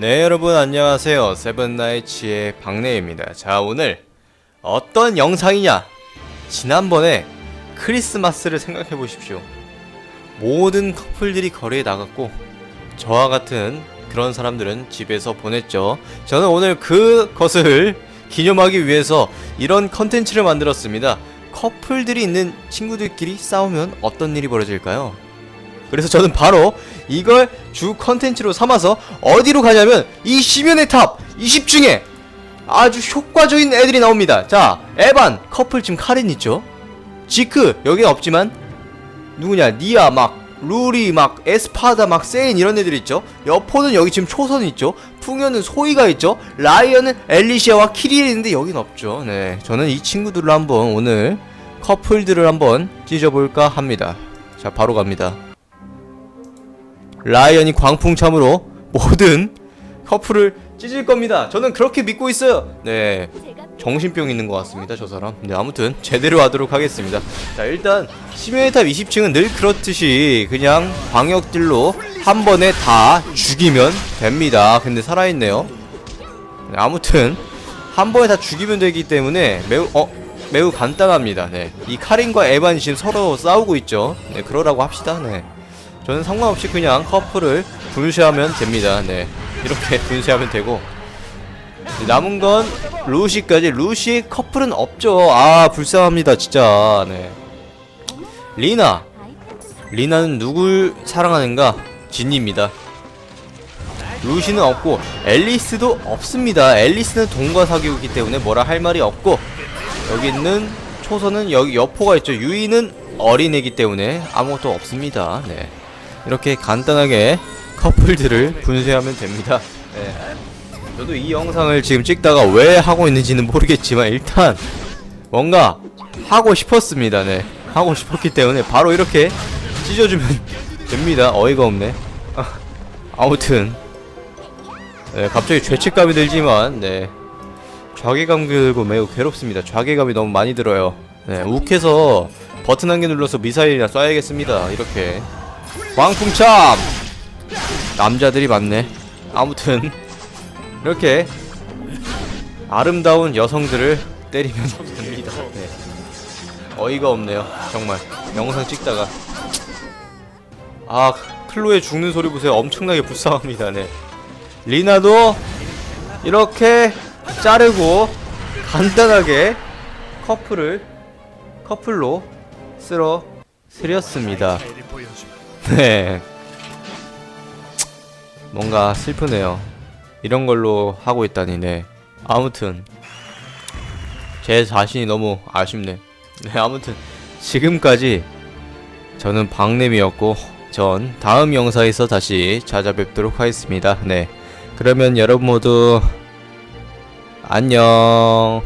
네 여러분 안녕하세요. 세븐나이츠의 박래입니다. 자 오늘 어떤 영상이냐? 지난번에 크리스마스를 생각해 보십시오. 모든 커플들이 거리에 나갔고 저와 같은 그런 사람들은 집에서 보냈죠. 저는 오늘 그것을 기념하기 위해서 이런 컨텐츠를 만들었습니다. 커플들이 있는 친구들끼리 싸우면 어떤 일이 벌어질까요? 그래서 저는 바로 이걸 주 컨텐츠로 삼아서 어디로 가냐면 이 심연의 탑 20중에 아주 효과적인 애들이 나옵니다. 자, 에반 커플 지금 카린 있죠? 지크 여긴 없지만 누구냐 니아 막 루리 막 에스파다 막 세인 이런 애들 있죠. 여포는 여기 지금 초선 있죠. 풍요는 소이가 있죠. 라이언은 엘리시아와 키리엘 있는데 여긴 없죠. 네, 저는 이 친구들로 한번 오늘 커플들을 한번 찢어볼까 합니다. 자, 바로 갑니다. 라이언이 광풍참으로 모든 커플을 찢을 겁니다. 저는 그렇게 믿고 있어요. 네. 정신병 있는 것 같습니다, 저 사람. 네, 아무튼 제대로 하도록 하겠습니다. 자, 일단 심연의 탑 20층은 늘 그렇듯이 그냥 광역들로 한 번에 다 죽이면 됩니다. 근데 살아있네요. 네, 아무튼 한 번에 다 죽이면 되기 때문에 매우 어 매우 간단합니다. 네, 이 카린과 에반이 지금 서로 싸우고 있죠. 네, 그러라고 합시다. 네. 저는 상관없이 그냥 커플을 분쇄하면 됩니다. 네. 이렇게 분쇄하면 되고 남은 건 루시까지 루시 커플은 없죠. 아 불쌍합니다 진짜. 네. 리나 리나는 누굴 사랑하는가? 진입니다. 루시는 없고 앨리스도 없습니다. 앨리스는 동과 사귀기 때문에 뭐라 할 말이 없고 여기 있는 초선은 여기 여포가 있죠. 유이는 어린애기 때문에 아무것도 없습니다. 네. 이렇게 간단하게 커플들을 분쇄하면 됩니다. 네. 저도 이 영상을 지금 찍다가 왜 하고 있는지는 모르겠지만 일단 뭔가 하고 싶었습니다. 네. 하고 싶었기 때문에 바로 이렇게 찢어주면 됩니다. 어이가 없네. 아, 아무튼 네, 갑자기 죄책감이 들지만 네. 좌괴감 들고 매우 괴롭습니다. 좌괴감이 너무 많이 들어요. 네, 욱해서 버튼 한 개 눌러서 미사일이나 쏴야겠습니다. 이렇게 광풍참. 남자들이 많네. 아무튼 이렇게 아름다운 여성들을 때리면 됩니다. 네. 어이가 없네요 정말. 영상 찍다가. 아 클로에 죽는 소리 보세요. 엄청나게 불쌍합니다 네. 리나도 이렇게 자르고 간단하게 커플을 커플로 쓸어 스렸습니다 네. 뭔가 슬프네요. 이런 걸로 하고 있다니, 네. 아무튼. 제 자신이 너무 아쉽네. 네, 아무튼. 지금까지 저는 박냄이었고, 전 다음 영상에서 다시 찾아뵙도록 하겠습니다. 네. 그러면 여러분 모두 안녕.